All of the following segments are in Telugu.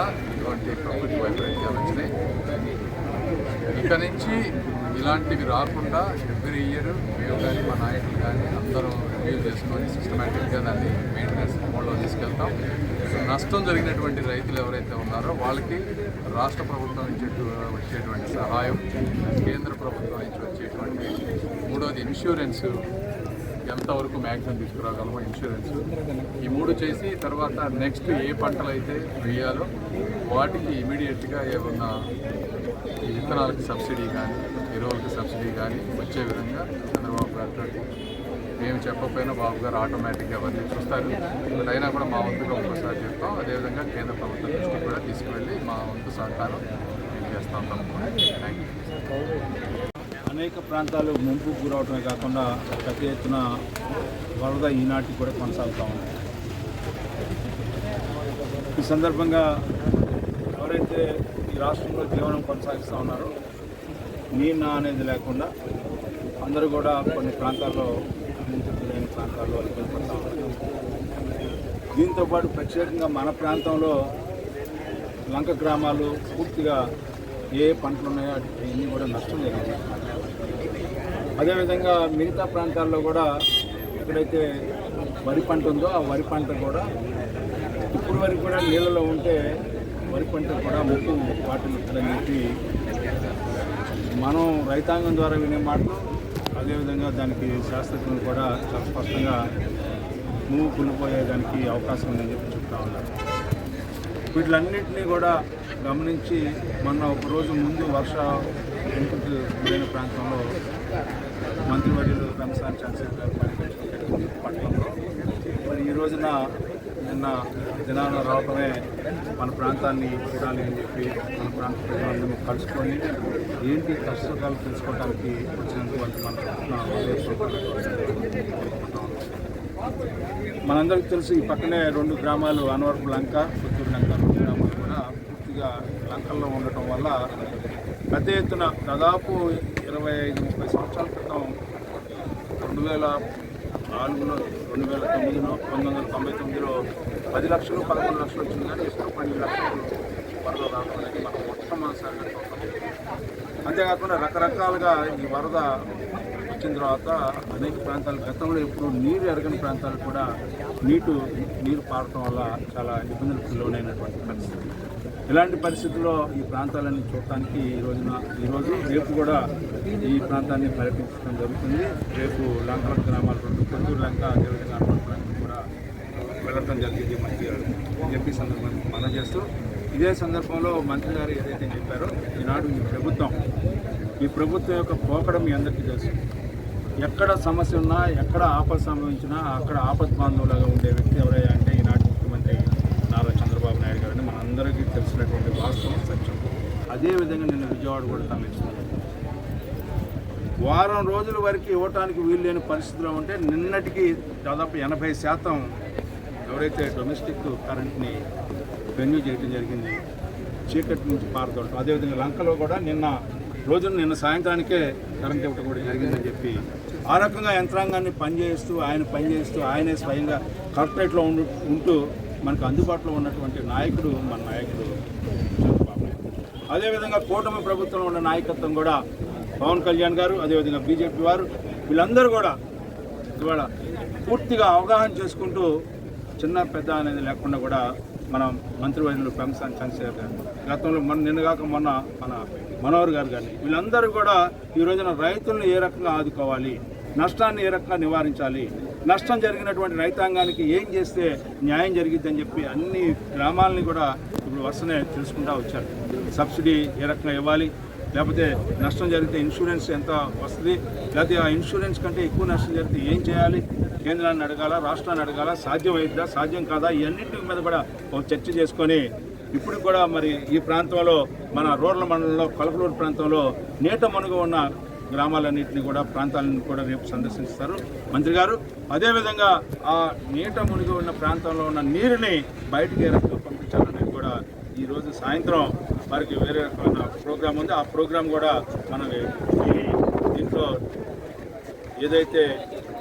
వల్ల ఇటువంటి ప్రకృతి వైపరీత్యాలు వచ్చినాయి ఇక నుంచి ఇలాంటివి రాకుండా ఎవ్రీ ఇయర్ మేము కానీ మా నాయకులు కానీ అందరూ రివ్యూ చేసుకొని సిస్టమేటిక్గా దాన్ని మెయింటెనెన్స్ మోడ్లో తీసుకెళ్తాం. నష్టం జరిగినటువంటి రైతులు ఎవరైతే ఉన్నారో వాళ్ళకి రాష్ట్ర ప్రభుత్వం నుంచి వచ్చేటువంటి సహాయం కేంద్ర ప్రభుత్వం నుంచి వచ్చేటువంటి మూడోది ఇన్సూరెన్స్ ఎంతవరకు మ్యాక్సిమం తీసుకురాగలమో ఇన్సూరెన్స్ ఈ మూడు చేసి తర్వాత నెక్స్ట్ ఏ పంటలు అయితే వేయాలో వాటికి ఇమీడియట్గా ఏమన్నా ఈ విత్తనాలకు సబ్సిడీ కానీ ఎరువులకు సబ్సిడీ కానీ వచ్చే విధంగా చంద్రబాబు గారితో మేము చెప్పకపోయినా బాబు గారు ఆటోమేటిక్గా అవన్నీ చూస్తారు. అయినా కూడా మా వంతుగా ఒక్కసారి చెప్తాం. అదేవిధంగా కేంద్ర ప్రభుత్వం దృష్టికి కూడా తీసుకువెళ్ళి మా వంతు సహకారం మేము చేస్తాం తప్పకుండా. థ్యాంక్ యూ అనేక ప్రాంతాలు ముంపు గురవటమే కాకుండా పెద్ద ఎత్తున వరద ఈనాటికి కూడా కొనసాగుతూ ఉంది. ఈ సందర్భంగా ఎవరైతే ఈ రాష్ట్రంలో జీవనం కొనసాగిస్తూ ఉన్నారో నీనా అనేది లేకుండా అందరూ కూడా కొన్ని ప్రాంతాల్లో లేని ప్రాంతాల్లో ఇబ్బంది పడతా ఉన్నారు. దీంతోపాటు ప్రత్యేకంగా మన ప్రాంతంలో లంక గ్రామాలు పూర్తిగా ఏ పంటలు ఉన్నాయో అన్ని కూడా నష్టం జరిగింది అదేవిధంగా మిగతా ప్రాంతాల్లో కూడా ఎక్కడైతే వరి పంట ఉందో ఆ వరి పంట కూడా ఇప్పుడు వరకు కూడా నీళ్ళలో ఉంటే వరి పంట కూడా ముప్పు వాటిల్లుతుందని చెప్పి మనం రైతాంగం ద్వారా వినే మాటలు అదేవిధంగా దానికి శాస్త్రజ్ఞులు కూడా చాలా స్పష్టంగా నువ్వు కుళ్ళిపోయేదానికి అవకాశం ఉందని చెప్పి చెప్తా ఉన్నారు వీటిలన్నింటినీ కూడా గమనించి మొన్న ఒక రోజు ముందు వర్ష ఇంపుకు గురైన ప్రాంతంలో మంత్రివర్యులు రంసాన్ చంద్రశేఖర్ గారు పర్యటించడం పట్టణంలో. మరి ఈ రోజున నిన్న దినాన రావటమే మన ప్రాంతాన్ని చూడాలి అని చెప్పి మన ప్రాంత ప్రజలందరూ కలుసుకొని ఏంటి కష్టకాలు తెలుసుకోవడానికి వచ్చినందుకు మన మనందరికీ తెలుసు ఈ పక్కనే రెండు గ్రామాలు అనవరపు లంక పుత్తూరు లంక. పూర్తిగా లంకల్లో ఉండటం వల్ల పెద్ద ఎత్తున దాదాపు ఇరవై ఐదు ముప్పై సంవత్సరాల క్రితం రెండు వేల నాలుగులో రెండు వేల తొమ్మిదిలో పంతొమ్మిది వందల తొంభై తొమ్మిదిలో పది లక్షలు పదకొండు లక్షలు వచ్చింది. కానీ ఇసుక పన్నెండు లక్షలు వరద రావడం అనేది మనం మొట్టమొదటిసారిగా చూస్తాం అంతేకాకుండా రకరకాలుగా ఈ వరద వచ్చిన తర్వాత అనేక ప్రాంతాలు గతంలో ఎప్పుడు నీరు ఎరగని ప్రాంతాలు కూడా నీటు నీరు పారటం వల్ల చాలా ఇబ్బందులకు లోనైనటువంటి పరిస్థితి. ఇలాంటి పరిస్థితుల్లో ఈ ప్రాంతాలన్నీ చూడటానికి ఈ రోజున ఈరోజు రేపు కూడా ఈ ప్రాంతాన్ని పర్యటించడం జరుగుతుంది. రేపు లంకల గ్రామాలు రెండు కొందూరు లంక అదేవిధంగా కూడా వెళ్ళడం జరిగింది మంత్రి గారు. చెప్పి సందర్భాన్ని మనం చేస్తూ ఇదే సందర్భంలో మంత్రి గారు ఏదైతే చెప్పారో ఈనాడు ఈ ప్రభుత్వం ఈ ప్రభుత్వం యొక్క పోకడం మీ అందరికీ తెలుసు. ఎక్కడ సమస్య ఉన్నా ఎక్కడ ఆపద సంభవించినా అక్కడ ఆపద్ బాంధవులుగా ఉండే వ్యక్తి ఎవరయ్యా అంటే చంద్రబాబు నాయుడు గారని మనందరికీ తెలిసినటువంటి వాస్తవం సత్యం. అదేవిధంగా నిన్న విజయవాడ కూడా తరలిస్తుంది వారం రోజుల వరకు ఇవ్వటానికి వీలు లేని పరిస్థితిలో ఉంటే నిన్నటికి దాదాపు ఎనభై శాతం ఎవరైతే డొమెస్టిక్ కరెంట్ని వెన్యూ చేయడం జరిగింది చీకటి నుంచి పారదోడటం అదేవిధంగా లంకలో కూడా నిన్న రోజున నిన్న సాయంత్రానికే కరెంట్ ఇవ్వటం కూడా జరిగిందని చెప్పి ఆ రకంగా యంత్రాంగాన్ని పనిచేస్తూ ఆయన పనిచేస్తూ ఆయనే స్వయంగా కలెక్టరేట్లో ఉంటూ మనకు అందుబాటులో ఉన్నటువంటి నాయకుడు మన నాయకుడు చంద్రబాబు నాయుడు. అదేవిధంగా కూటమి ప్రభుత్వంలో ఉన్న నాయకత్వం కూడా పవన్ కళ్యాణ్ గారు అదేవిధంగా బీజేపీ వారు వీళ్ళందరూ కూడా ఇవాళ పూర్తిగా అవగాహన చేసుకుంటూ చిన్న పెద్ద అనేది లేకుండా కూడా మనం మంత్రివర్యులు పెంసాన్ చంద్రశేఖర్ గారు గతంలో మన నిన్నగాక మొన్న మన మనోహర్ గారు కానీ వీళ్ళందరూ కూడా ఈ రోజున రైతులను ఏ రకంగా ఆదుకోవాలి నష్టాన్ని ఏ రకంగా నివారించాలి నష్టం జరిగినటువంటి రైతాంగానికి ఏం చేస్తే న్యాయం జరిగిద్దని చెప్పి అన్ని గ్రామాలని కూడా ఇప్పుడు వరుసనే తెలుసుకుంటా వచ్చారు. సబ్సిడీ ఏ రకంగా ఇవ్వాలి? లేకపోతే నష్టం జరిగితే ఇన్సూరెన్స్ ఎంత వస్తుంది? లేకపోతే ఆ ఇన్సూరెన్స్ కంటే ఎక్కువ నష్టం జరిగితే ఏం చేయాలి? కేంద్రాన్ని అడగాల? రాష్ట్రాన్ని అడగాల? సాధ్యం అవుతుందా సాధ్యం కాదా? ఇవన్నింటి మీద కూడా ఒక చర్చ చేసుకొని ఇప్పుడు కూడా మరి ఈ ప్రాంతంలో మన రూరల్ మండలంలో కలకలూరు ప్రాంతంలో నీట మనుగు ఉన్న గ్రామాలన్నింటినీ కూడా ప్రాంతాలను కూడా రేపు సందర్శిస్తారు. మంత్రి గారు అదేవిధంగా ఆ నీట మునిగి ఉన్న ప్రాంతంలో ఉన్న నీరుని బయటికి ఏ రకంగా పంపించాలనేది కూడా ఈరోజు సాయంత్రం వారికి వేరే రకమైన ప్రోగ్రాం ఉంది. ఆ ప్రోగ్రాం కూడా మనం దీంట్లో ఏదైతే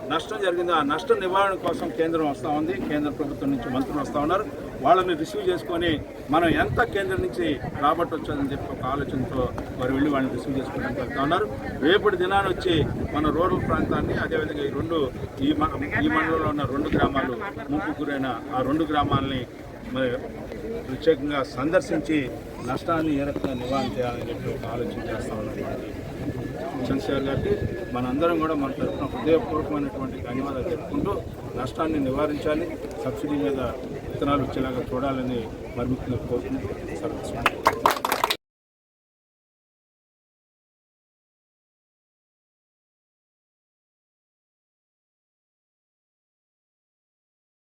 నష్టం జరిగింది. ఆ నష్ట నివారణ కోసం కేంద్రం వస్తూ ఉంది. కేంద్ర ప్రభుత్వం నుంచి మంత్రులు వస్తూ ఉన్నారు. వాళ్ళని రిసీవ్ చేసుకొని మనం ఎంత కేంద్రం నుంచి రాబట్టొచ్చని చెప్పి ఒక ఆలోచనతో వారు వెళ్ళి వాళ్ళని రిసీవ్ చేసుకోవడానికి వెళ్తా ఉన్నారు. రేపటి దినాన వచ్చి మన రూరల్ ప్రాంతాన్ని అదేవిధంగా ఈ రెండు ఈ మ- ఈ మండలంలో ఉన్న రెండు గ్రామాలు ముంపు గురైన ఆ రెండు గ్రామాలని మరి ప్రత్యేకంగా సందర్శించి నష్టాన్ని ఏ రకంగా నివారణ చేయాలని చెప్పి ఒక ఆలోచన చేస్తూ ఉన్నారు. చంద్రశేఖర్ గారికి మనందరం కూడా మన తరఫున హృదయపూర్వకమైనటువంటి ధన్యవాదాలు చెప్పుకుంటూ నష్టాన్ని నివారించాలి సబ్సిడీ మీద విత్తనాలు వచ్చేలాగా చూడాలని మరి ముఖ్యంగా కోరుకుంటూ